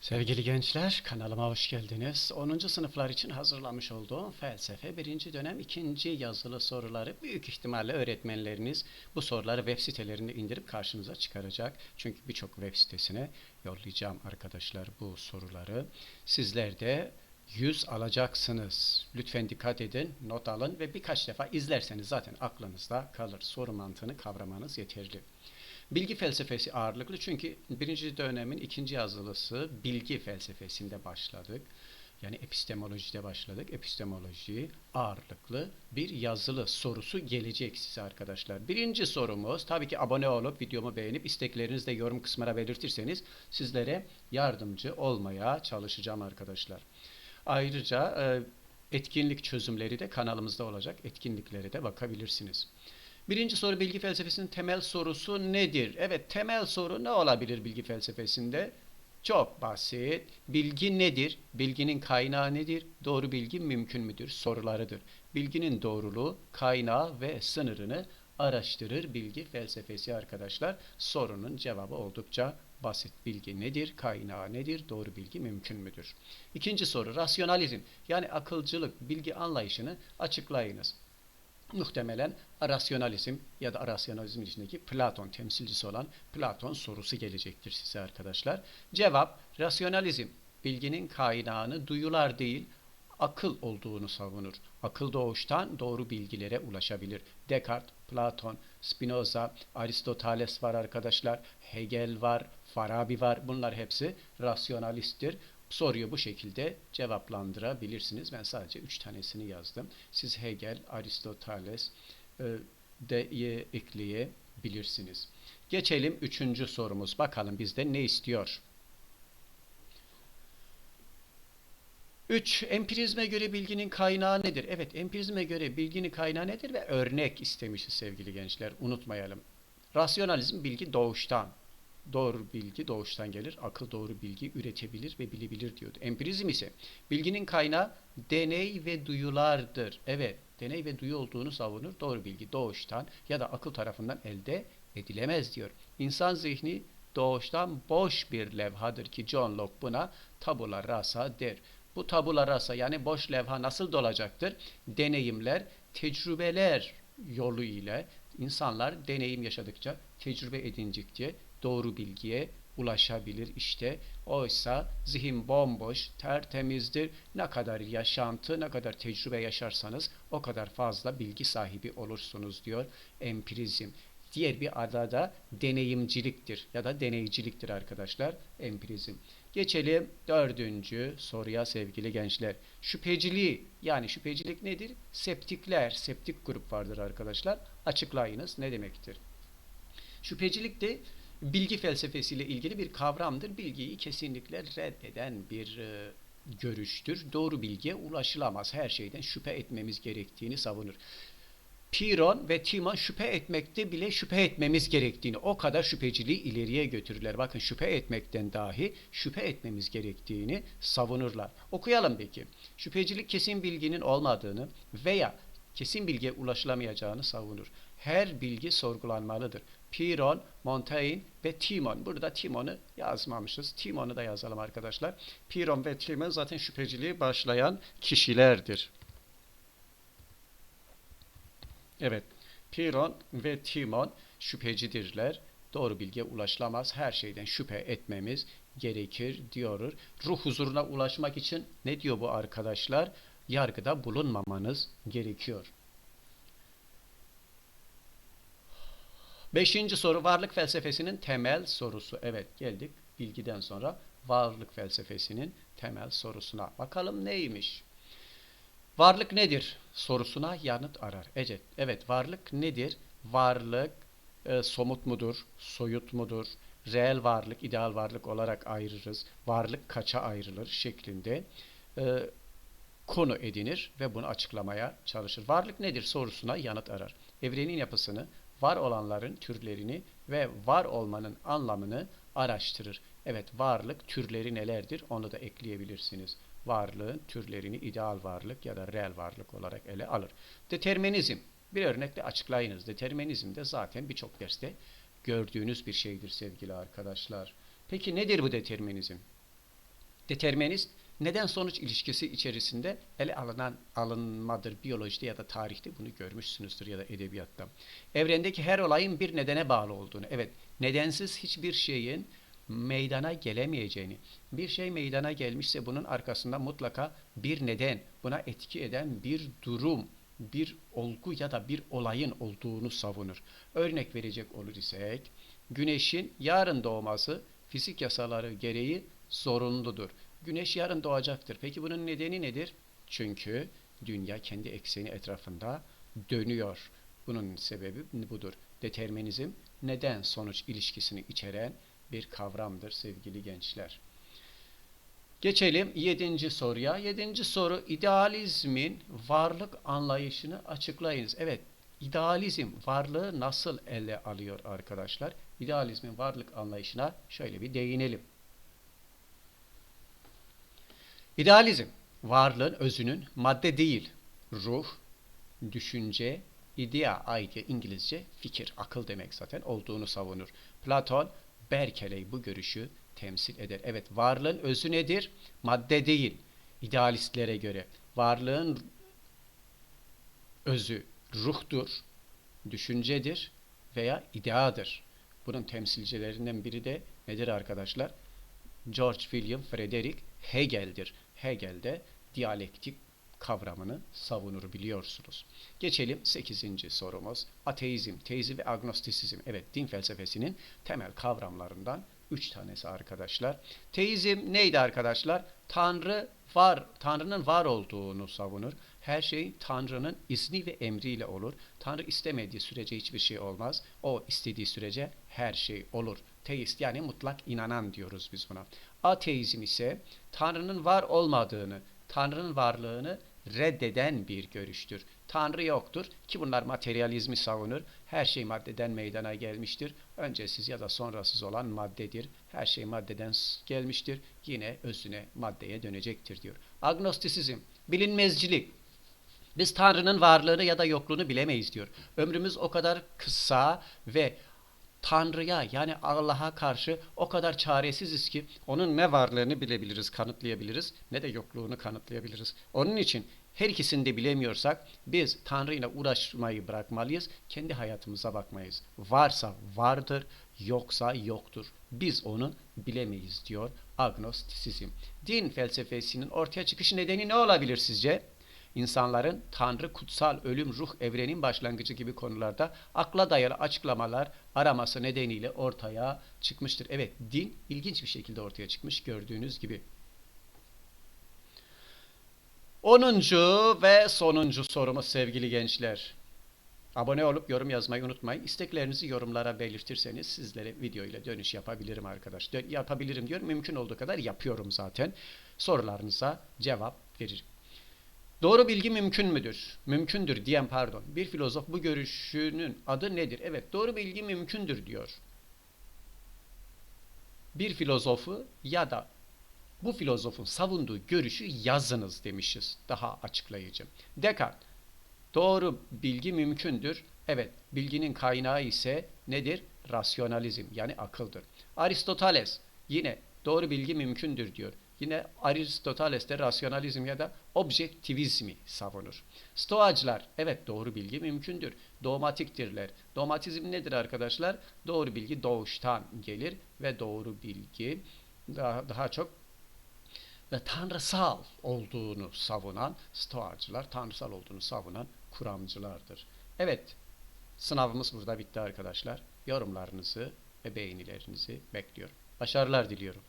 Sevgili gençler, kanalıma hoş geldiniz. 10. sınıflar için hazırlamış olduğum felsefe 1. dönem 2. yazılı soruları büyük ihtimalle öğretmenleriniz bu soruları web sitelerinde indirip karşınıza çıkaracak. Çünkü birçok web sitesine yollayacağım arkadaşlar bu soruları. Sizler de 100 alacaksınız. Lütfen dikkat edin, not alın ve birkaç defa izlerseniz zaten aklınızda kalır. Soru mantığını kavramanız yeterli. Bilgi felsefesi ağırlıklı çünkü birinci dönemin ikinci yazılısı bilgi felsefesinde başladık. Yani epistemolojide başladık. Epistemoloji ağırlıklı bir yazılı sorusu gelecek size arkadaşlar. Birinci sorumuz tabii ki abone olup videomu beğenip isteklerinizi de yorum kısmına belirtirseniz sizlere yardımcı olmaya çalışacağım arkadaşlar. Ayrıca etkinlik çözümleri de kanalımızda olacak. Etkinliklere de bakabilirsiniz. Birinci soru bilgi felsefesinin temel sorusu nedir? Evet temel soru ne olabilir bilgi felsefesinde? Çok basit. Bilgi nedir? Bilginin kaynağı nedir? Doğru bilgi mümkün müdür? Sorularıdır. Bilginin doğruluğu, kaynağı ve sınırını araştırır bilgi felsefesi arkadaşlar. Sorunun cevabı oldukça basit. Bilgi nedir? Kaynağı nedir? Doğru bilgi mümkün müdür? İkinci soru rasyonalizm yani akılcılık bilgi anlayışını açıklayınız. Muhtemelen rasyonalizm ya da rasyonalizm içindeki Platon temsilcisi olan Platon sorusu gelecektir size arkadaşlar. Cevap rasyonalizm bilginin kaynağını duyular değil akıl olduğunu savunur. Akıl doğuştan doğru bilgilere ulaşabilir. Descartes, Platon, Spinoza, Aristoteles var arkadaşlar, Hegel var, Farabi var. Bunlar hepsi rasyonalisttir. Soruyu bu şekilde cevaplandırabilirsiniz. Ben sadece üç tanesini yazdım. Siz Hegel, Aristoteles de ekleyebilirsiniz. Geçelim üçüncü sorumuz. Bakalım bizden ne istiyor? 3. Empirizme göre bilginin kaynağı nedir? Evet, empirizme göre bilginin kaynağı nedir ve örnek istemişiz sevgili gençler. Unutmayalım. Rasyonalizm bilgi doğuştan. Doğru bilgi doğuştan gelir. Akıl doğru bilgi üretebilir ve bilebilir diyordu. Empirizm ise bilginin kaynağı deney ve duyulardır. Evet, deney ve duyu olduğunu savunur. Doğru bilgi doğuştan ya da akıl tarafından elde edilemez diyor. İnsan zihni doğuştan boş bir levhadır ki John Locke buna tabula rasa der. Bu tabula rasa yani boş levha nasıl dolacaktır? Deneyimler, tecrübeler yolu ile insanlar deneyim yaşadıkça, tecrübe edindikçe doğru bilgiye ulaşabilir işte. Oysa zihin bomboş, tertemizdir. Ne kadar yaşantı, ne kadar tecrübe yaşarsanız o kadar fazla bilgi sahibi olursunuz diyor empirizm. Diğer bir adı da deneyimciliktir ya da deneyciliktir arkadaşlar empirizm. Geçelim dördüncü soruya sevgili gençler. Şüpheciliği yani şüphecilik nedir? Septikler, septik grup vardır arkadaşlar. Açıklayınız ne demektir? Şüphecilik de bilgi felsefesiyle ilgili bir kavramdır. Bilgiyi kesinlikle reddeden bir e, görüştür. Doğru bilgiye ulaşılamaz. Her şeyden şüphe etmemiz gerektiğini savunur. Piron ve Timon şüphe etmekte bile şüphe etmemiz gerektiğini, o kadar şüpheciliği ileriye götürürler. Bakın şüphe etmekten dahi şüphe etmemiz gerektiğini savunurlar. Okuyalım peki. Şüphecilik kesin bilginin olmadığını veya kesin bilgiye ulaşılamayacağını savunur. Her bilgi sorgulanmalıdır. Piron, Montaigne ve Timon. Burada Timon'u yazmamışız. Timon'u da yazalım arkadaşlar. Piron ve Timon zaten şüpheciliği başlayan kişilerdir. Evet, Piron ve Timon şüphecidirler. Doğru bilgiye ulaşılamaz. Her şeyden şüphe etmemiz gerekir diyoruz. Ruh huzuruna ulaşmak için ne diyor bu arkadaşlar? Yargıda bulunmamanız gerekiyor. Beşinci soru varlık felsefesinin temel sorusu. Evet geldik bilgiden sonra varlık felsefesinin temel sorusuna. Bakalım neymiş? Varlık nedir? sorusuna yanıt arar. Evet, evet varlık nedir? Varlık e, somut mudur? Soyut mudur? Reel varlık, ideal varlık olarak ayırırız. Varlık kaça ayrılır şeklinde e, konu edinir ve bunu açıklamaya çalışır. Varlık nedir sorusuna yanıt arar. Evrenin yapısını, var olanların türlerini ve var olmanın anlamını araştırır. Evet varlık türleri nelerdir onu da ekleyebilirsiniz. Varlığın türlerini ideal varlık ya da reel varlık olarak ele alır. Determinizm bir örnekle açıklayınız. Determinizm de zaten birçok derste gördüğünüz bir şeydir sevgili arkadaşlar. Peki nedir bu determinizm? Determinist neden sonuç ilişkisi içerisinde ele alınan alınmadır biyolojide ya da tarihte bunu görmüşsünüzdür ya da edebiyatta. Evrendeki her olayın bir nedene bağlı olduğunu. Evet, nedensiz hiçbir şeyin meydana gelemeyeceğini. Bir şey meydana gelmişse bunun arkasında mutlaka bir neden, buna etki eden bir durum, bir olgu ya da bir olayın olduğunu savunur. Örnek verecek olur isek, güneşin yarın doğması fizik yasaları gereği zorunludur. Güneş yarın doğacaktır. Peki bunun nedeni nedir? Çünkü dünya kendi ekseni etrafında dönüyor. Bunun sebebi budur. Determinizm neden sonuç ilişkisini içeren bir kavramdır sevgili gençler. Geçelim yedinci soruya. Yedinci soru idealizmin varlık anlayışını açıklayınız. Evet, idealizm varlığı nasıl ele alıyor arkadaşlar? İdealizmin varlık anlayışına şöyle bir değinelim. İdealizm, varlığın özünün madde değil, ruh, düşünce, idea, idea İngilizce fikir, akıl demek zaten olduğunu savunur. Platon, Berkeley bu görüşü temsil eder. Evet, varlığın özü nedir? Madde değil, idealistlere göre. Varlığın özü ruhtur, düşüncedir veya ideadır. Bunun temsilcilerinden biri de nedir arkadaşlar? George William Frederick Hegel'dir. Hegel de diyalektik kavramını savunur biliyorsunuz. Geçelim 8. sorumuz. Ateizm, teizm ve agnostisizm. Evet din felsefesinin temel kavramlarından 3 tanesi arkadaşlar. Teizm neydi arkadaşlar? Tanrı var, Tanrı'nın var olduğunu savunur. Her şey Tanrı'nın izni ve emriyle olur. Tanrı istemediği sürece hiçbir şey olmaz. O istediği sürece her şey olur. Teist yani mutlak inanan diyoruz biz buna. Ateizm ise Tanrı'nın var olmadığını, Tanrı'nın varlığını reddeden bir görüştür. Tanrı yoktur ki bunlar materyalizmi savunur. Her şey maddeden meydana gelmiştir. Öncesiz ya da sonrasız olan maddedir. Her şey maddeden gelmiştir. Yine özüne, maddeye dönecektir diyor. Agnostisizm, bilinmezcilik. Biz Tanrı'nın varlığını ya da yokluğunu bilemeyiz diyor. Ömrümüz o kadar kısa ve Tanrı'ya yani Allah'a karşı o kadar çaresiziz ki onun ne varlığını bilebiliriz, kanıtlayabiliriz ne de yokluğunu kanıtlayabiliriz. Onun için her ikisini de bilemiyorsak biz Tanrı ile uğraşmayı bırakmalıyız. Kendi hayatımıza bakmayız. Varsa vardır, yoksa yoktur. Biz onu bilemeyiz diyor agnostisizm. Din felsefesinin ortaya çıkış nedeni ne olabilir sizce? İnsanların Tanrı, kutsal, ölüm, ruh, evrenin başlangıcı gibi konularda akla dayalı açıklamalar araması nedeniyle ortaya çıkmıştır. Evet, din ilginç bir şekilde ortaya çıkmış gördüğünüz gibi. Onuncu ve sonuncu sorumuz sevgili gençler. Abone olup yorum yazmayı unutmayın. İsteklerinizi yorumlara belirtirseniz sizlere video ile dönüş yapabilirim arkadaş. Dön yapabilirim diyorum. Mümkün olduğu kadar yapıyorum zaten. Sorularınıza cevap veririm. Doğru bilgi mümkün müdür? Mümkündür diyen pardon. Bir filozof bu görüşünün adı nedir? Evet doğru bilgi mümkündür diyor. Bir filozofu ya da bu filozofun savunduğu görüşü yazınız demişiz. Daha açıklayıcı. Descartes doğru bilgi mümkündür. Evet bilginin kaynağı ise nedir? Rasyonalizm yani akıldır. Aristoteles yine doğru bilgi mümkündür diyor. Yine Aristoteles de rasyonalizm ya da objektivizmi savunur. Stoacılar evet doğru bilgi mümkündür. Dogmatiktirler. Dogmatizm nedir arkadaşlar? Doğru bilgi doğuştan gelir ve doğru bilgi daha, daha çok ve tanrısal olduğunu savunan stoacılar, tanrısal olduğunu savunan kuramcılardır. Evet, sınavımız burada bitti arkadaşlar. Yorumlarınızı ve beğenilerinizi bekliyorum. Başarılar diliyorum.